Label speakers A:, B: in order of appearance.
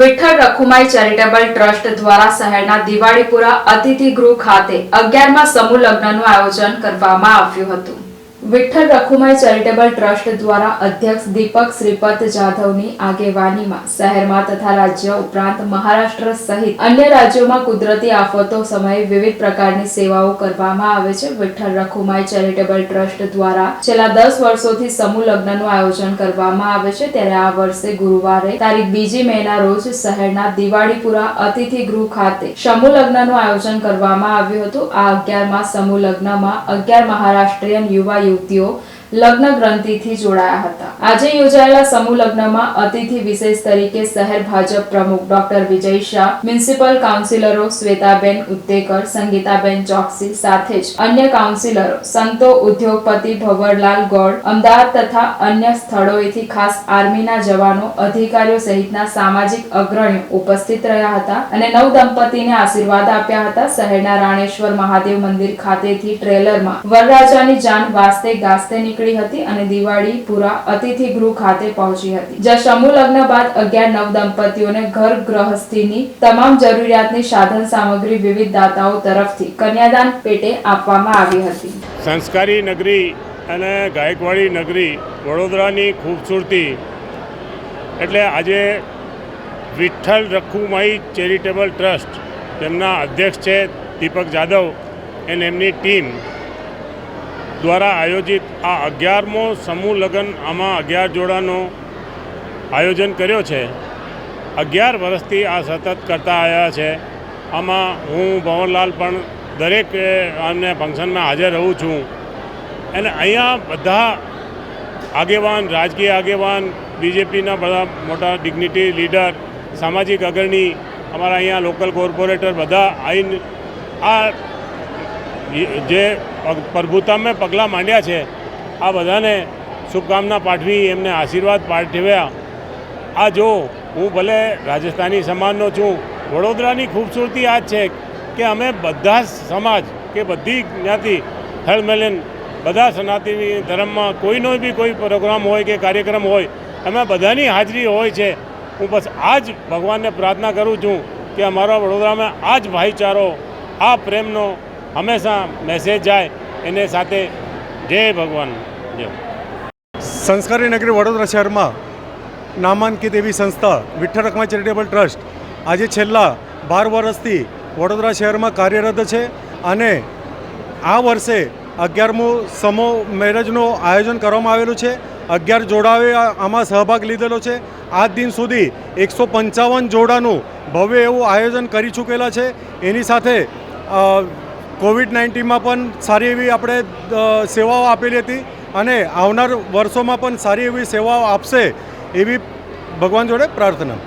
A: Vitthal રખુમાઈ charitable trust દ્વારા શહેરના દિવાળીપુરા અતિથિ ગૃહ ખાતે અગિયારમાં સમૂહ લગ્નનું આયોજન કરવામાં આવ્યું હતું. વિઠ્ઠલ રખુમાઈ ચેરિટેબલ ટ્રસ્ટ દ્વારા અધ્યક્ષ દીપક શ્રીપત જાધવની આગેવાનીમાં શહેરમાં તથા રાજ્ય ઉપરાંત મહારાષ્ટ્ર સહિત અન્ય રાજ્યોમાં કુદરતી આફતો સમયે વિવિધ પ્રકારની સેવાઓ કરવામાં આવે છે. વિઠ્ઠલ રખુમાઈ ચેરિટેબલ ટ્રસ્ટ દ્વારા છેલ્લા દસ વર્ષોથી સમૂહ લગ્નનું આયોજન કરવામાં આવે છે. ત્યારે આ વર્ષે ગુરુવારે તારીખ બીજી મેના રોજ શહેરના દિવાળીપુરા અતિથિ ગૃહ ખાતે સમૂહ લગ્નનું આયોજન કરવામાં આવ્યું હતું. આ અગિયારમાં સમૂહ લગ્નમાં અગિયાર મહારાષ્ટ્રીયન યુવા Dios લગ્ન ગ્રંથિથી જોડાયા હતા. આજે યોજાયેલા સમૂહ લગ્નમાં અતિથિ વિશેષ તરીકે શહેર ભાજપ પ્રમુખ ડોક્ટર વિજય શાહ, મ્યુનિસિપલ કાઉન્સિલરો શ્વેતાબેન ઉત્તેકર સંગીતાબેન ચોકસી સાથે જ અન્ય કાઉન્સિલરો, સંતો ઉદ્યોગપતિ ભવરલાલ ગોળ, અમદાવાદ તથા અન્ય સ્થળોએથી ખાસ આર્મીના જવાનો, અધિકારીઓ સહિતના સામાજિક અગ્રણીઓ ઉપસ્થિત રહ્યા હતા અને નવ દંપતીને આશીર્વાદ આપ્યા હતા. શહેરના રાણેશ્વર મહાદેવ મંદિર ખાતેથી ટ્રેલરમાં વરરાજાની જાન વાસ્તે ગાસ્તે નીકળી હતી અને દિવાળી પુરા અતિથિ ગૃહ ખાતે પહોંચી હતી. જ્યાં સમૂહ લગ્ન બાદ અગિયાર નવ દંપતીઓને ઘર ગ્રહસ્થીની તમામ જરૂરિયાતની સાધન સામગ્રી વિવિધ દાતાઓ તરફથી કન્યાદાન પેટે આપવામાં આવી હતી.
B: સંસ્કારી નગરી અને ગાયકવાડી નગરી વડોદરાની ખૂબસૂરતી એટલે આજે વિઠ્ઠલ રખુમાઈ ચેરિટેબલ ટ્રસ્ટ તેમના અધ્યક્ષ છે દીપક જાદવ અને એમની ટીમ દ્વારા આયોજિત આ અગિયારમો સમૂહ લગ્ન આમાં અગિયાર જોડાનો આયોજન કર્યો છે. અગિયાર વર્ષથી આ સતત કરતા આવ્યા છે. આમાં હું ભવનલાલ પણ દરેક અ, ફંક્શનમાં હાજર રહું છું. અને અહીંયા બધા આગેવાન રાજકીય આગેવાન બીજેપીના બધા મોટા ડિગ્નિટી લીડર સામાજિક અગ્રણી અમારા અહીંયા લોકલ કોર્પોરેટર બધા આઈન આ જે પ્રભુતામાં પગલાં માંડ્યા છે, આ બધાને શુભકામના પાઠવી, એમને આશીર્વાદ પાઠવ્યા. આ જો હું ભલે રાજસ્થાની સમાજનો છું, વડોદરાની ખૂબસૂરતી આ જ છે કે અમે બધા સમાજ કે બધી જ્ઞાતિ હળમેલન બધા સનાતની ધર્મમાં કોઈનો બી કોઈ પ્રોગ્રામ હોય કે કાર્યક્રમ હોય, એમાં બધાની હાજરી હોય છે. હું બસ આ જ ભગવાનને પ્રાર્થના કરું છું કે અમારા વડોદરામાં આ જ ભાઈચારો, આ પ્રેમનો હંમેશા મેસેજ જાય એને સાથે જય ભગવાન. જય
C: સંસ્કારી નગરી વડોદરા શહેરમાં નામાંકિત એવી સંસ્થા વિઠ્ઠલ રકમા ચેરિટેબલ ટ્રસ્ટ આજે છેલ્લા બાર વર્ષથી વડોદરા શહેરમાં કાર્યરત છે અને આ વર્ષે અગિયારમું સમો મેરેજનું આયોજન કરવામાં આવેલું છે. અગિયાર જોડાઓએ આમાં સહભાગ લીધેલો છે. આજ દિન સુધી એકસો પંચાવન જોડાનું ભવ્ય એવું આયોજન કરી ચૂકેલા છે. એની સાથે કોવિડ નાઇન્ટીનમાં પણ સારી એવી આપણે સેવાઓ આપેલી હતી અને આવનાર વર્ષોમાં પણ સારી એવી સેવાઓ આપશે એવી ભગવાન જોડે પ્રાર્થના.